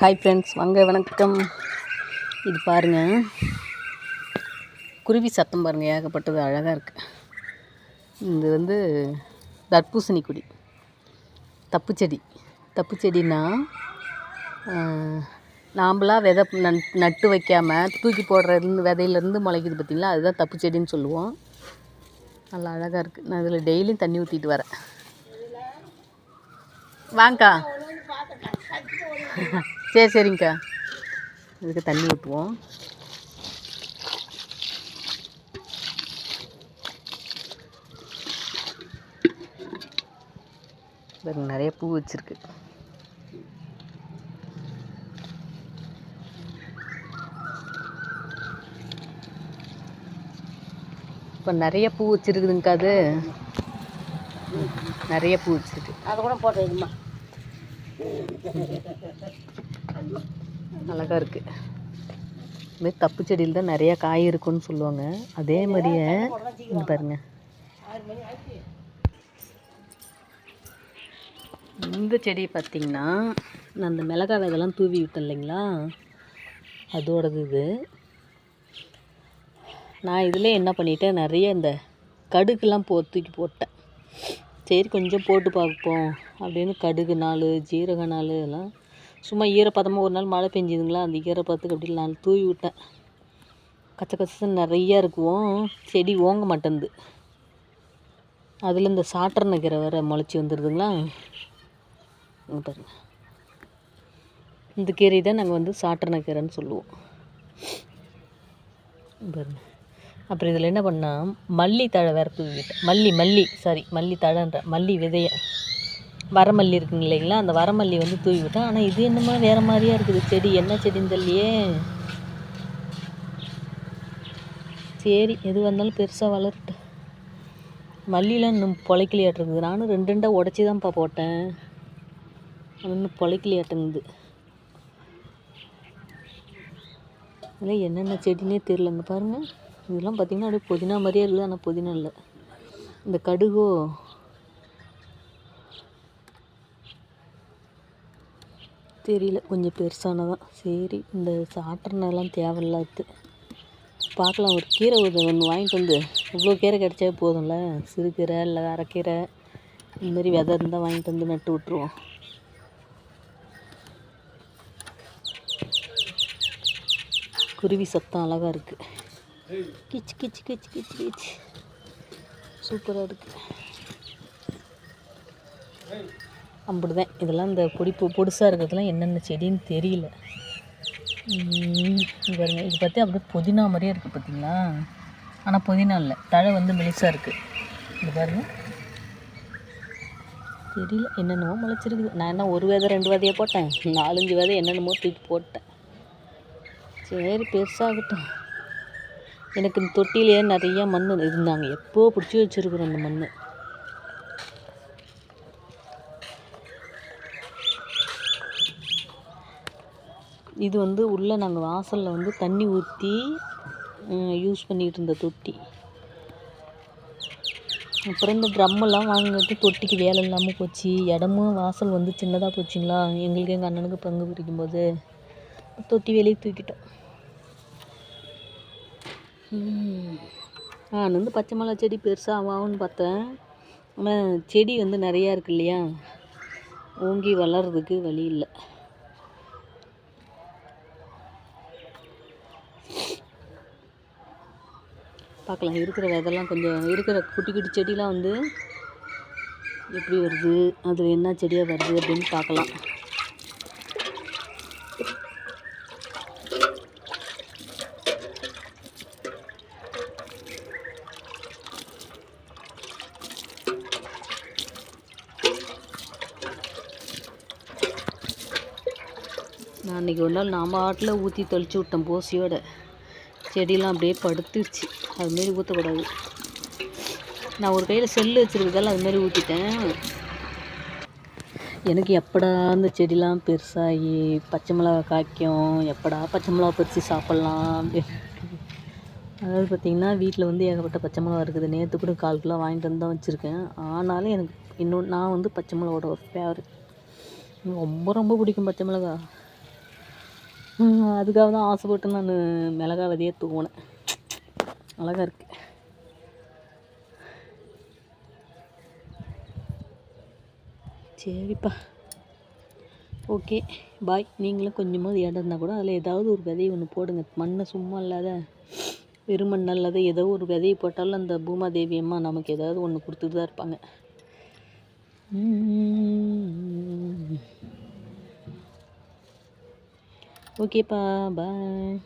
Hi friends வாங்க வணக்கம். இது பாருங்கள் குருவி சத்தம் பாருங்கள் ஏகப்பட்டது அழகாக இருக்குது இது வந்து தர்பூசணி கொடி. தப்பு செடி. தப்பு செடின்னா நாம்பளாக விதை நன் நட்டு வைக்காமல் தூக்கி போடுறதுலேருந்து விதையிலேருந்து முளைக்குது பார்த்திங்களா அதுதான் தப்பு செடின்னு சொல்லுவோம். நல்லா அழகாக இருக்குது நான் இதில் டெய்லியும் தண்ணி ஊற்றிட்டு வரேன். வாங்க்கா சரி சரிங்கக்கா. இதுக்கு தண்ணி ஊற்றுவோம் பாருங்க நிறைய பூ வச்சிருக்கு. இப்போ நிறைய பூ வச்சிருக்குதுங்கக்கா அது. நிறைய பூ வச்சிருக்கு. அதை கூட போட்டு வைக்குமா அழகாக இருக்குது இதுமாரி தப்பு செடியில் தான் நிறையா காய் இருக்குன்னு சொல்லுவாங்க. அதே மாதிரியே இங்க பாருங்க. இந்த செடி பார்த்திங்கன்னா நான் அந்த மிளகா விதெல்லாம் தூவி விட்டேன் இல்லைங்களா? அதோடது இது. நான் இதில் என்ன பண்ணிட்டேன் நிறைய இந்த கடுகுலாம் போ தூக்கி போட்டேன். சரி கொஞ்சம் போட்டு பார்ப்போம். அப்படின்னு கடுகு நாள் ஜீரக நாள் எல்லாம் சும்மா ஈரப்பதமாக ஒரு நாள் மழை பெஞ்சுதுங்களா? அந்த ஈரப்பதத்துக்கு அப்படி நான் தூவி விட்டேன். கச்ச கச்சன்னு நிறையா இருக்குவோம் செடி ஓங்க மாட்டேங்குது அதில் இந்த சாட்டர்ன கீரை வேறு முளைச்சி வந்துடுதுங்களா பாருங்க. இந்த கீரை தான் நாங்கள் வந்து சாட்டர்ன கீரைன்னு சொல்லுவோம். பாருங்க. அப்புறம் இதில் என்ன பண்ணால் மல்லி தழை வேறு தூவிட்டேன் மல்லி மல்லி சாரி மல்லி தழைன்ற மல்லி விதையை. வரமல்லி இருக்குங்க இல்லைங்களா? அந்த வரமல்லி வந்து தூவி விட்டேன். ஆனால் இது என்னமோ வேறு மாதிரியாக இருக்குது? செடி என்ன செடின்னு தெரியலையே. சரி எது வந்தாலும் பெருசாக வளரட்டு மல்லியெலாம் இன்னும் பொழைக்கலையாட்டிருக்குது. நானும் ரெண்டு ரெண்டாக உடச்சி தான்ப்பா போட்டேன் இன்னும் பொழைக்கலையாட்டுங்குது. இதெல்லாம் என்னென்ன செடினே தெரிலங்க பாருங்கள் இதெல்லாம் பார்த்திங்கன்னா அப்படியே புதினா மாதிரியே இருக்குது. ஆனால் புதினா இல்லை. இந்த கடுகோ தெரியல. கொஞ்சம் பெருசானதான். சரி இந்த சாப்பிட்றனெல்லாம் தேவையில்லாது பார்க்கலாம் ஒரு கீரை ஒரு ஒன்று வாங்கிட்டு வந்து இவ்வளோ கீரை கிடைச்சா போதும்ல? சிறுகீரை இல்லை அரைக்கீரை இந்த விதை இருந்தால் வாங்கிட்டு வந்து நட்டு விட்ருவோம் குருவி சத்தம் அழகாக இருக்குது கிச்சு கிச்சு கிச்சு கிச்சு கிச்சு. சூப்பராக இருக்குது அப்படிதான். இதெல்லாம் இந்த பொடி பொ பொடிசாக இருக்கிறதுலாம் என்னென்ன செடின்னு தெரியல. பாருங்க. இது பார்த்து அப்படியே புதினா மாதிரியே இருக்குது பார்த்தீங்களா ஆனால் புதினா இல்லை. தழை வந்து மெலிசாக இருக்குது இது பாருங்க. தெரியல. என்னென்னமோ முளைச்சிருக்குது. நான் என்ன ஒரு விதை ரெண்டு விதையை போட்டேன்? நாலஞ்சு விதை என்னென்னமோ தூக்கி போட்டேன். சரி பெருசாகட்டும். எனக்கு இந்த தொட்டிலே நிறையா மண் இருந்தாங்க. எப்போ பிடிச்சி வச்சுருக்குறோம் அந்த மண் இது வந்து உள்ளே நாங்கள் வாசலில் வந்து தண்ணி ஊற்றி யூஸ் பண்ணிகிட்டு இருந்த தொட்டி. அப்புறம் இந்த ட்ரம்மெல்லாம் வாங்கிட்டு தொட்டிக்கு வேலை இல்லாமல் போச்சு. இடமும் வாசல் வந்து சின்னதாக போச்சுங்களா? எங்களுக்கு எங்கள் அண்ணனுக்கு பங்கு பிரிக்கும்போது தொட்டி வெளியே தூக்கிட்டோம். நான் வந்து பச்சை மிளகா செடி பெருசாக ஆகும்னு பார்த்தேன். ஆனால் செடி வந்து நிறையா இருக்கு இல்லையா? ஓங்கி வளர்றதுக்கு வழி இல்லை. பார்க்கலாம். இருக்கிற விதெல்லாம் கொஞ்சம் இருக்கிற குட்டி குட்டி செடிலாம் வந்து எப்படி வருது அது என்ன செடியாக வருது அப்படின்னு பார்க்கலாம். நான் அன்றைக்கி ஒரு நாள் நாம் ஆட்டில் ஊற்றி தெளிச்சு விட்டேன் போசியோட. செடியெலாம் அப்படியே படுத்துருச்சு. அதுமாரி ஊற்றக்கூடாது நான் ஒரு கையில் செல்லு வச்சுருக்கதால அதுமாரி ஊற்றிட்டேன் எனக்கு எப்படா அந்த செடிலாம் பெருசாகி பச்சை மிளகா காய்க்கும்? எப்படா பச்சை மிளகா பறித்து சாப்பிட்லாம்? அப்படின்னு அதாவது பார்த்திங்கன்னா வீட்டில் வந்து ஏகப்பட்ட பச்சை மிளகா இருக்குது. நேற்று கூட கால் கிலோ வாங்கிட்டு வந்து தான் வச்சுருக்கேன். ஆனாலும் எனக்கு இன்னொன்று நான் வந்து பச்சை மிளகாவோட ஃபேவரட் ரொம்ப ரொம்ப பிடிக்கும் பச்சை மிளகா. அதுக்காக தான் ஆசைப்பட்டு நான் மிளகா விதையே தூவினேன். அழகாக இருக்கு. சரிப்பா. ஓகே பாய் நீங்களும் கொஞ்சமாவது இடம் இருந்தால் கூட அதில் ஏதாவது ஒரு விதையை ஒன்று போடுங்க. மண்ணை சும்மா இல்லாத வெறும் மண் இல்லாத ஏதோ ஒரு விதையை போட்டாலும் அந்த பூமாதேவி அம்மா நமக்கு ஏதாவது ஒன்று கொடுத்துட்டு தான் இருப்பாங்க ஓகேப்பா பாய்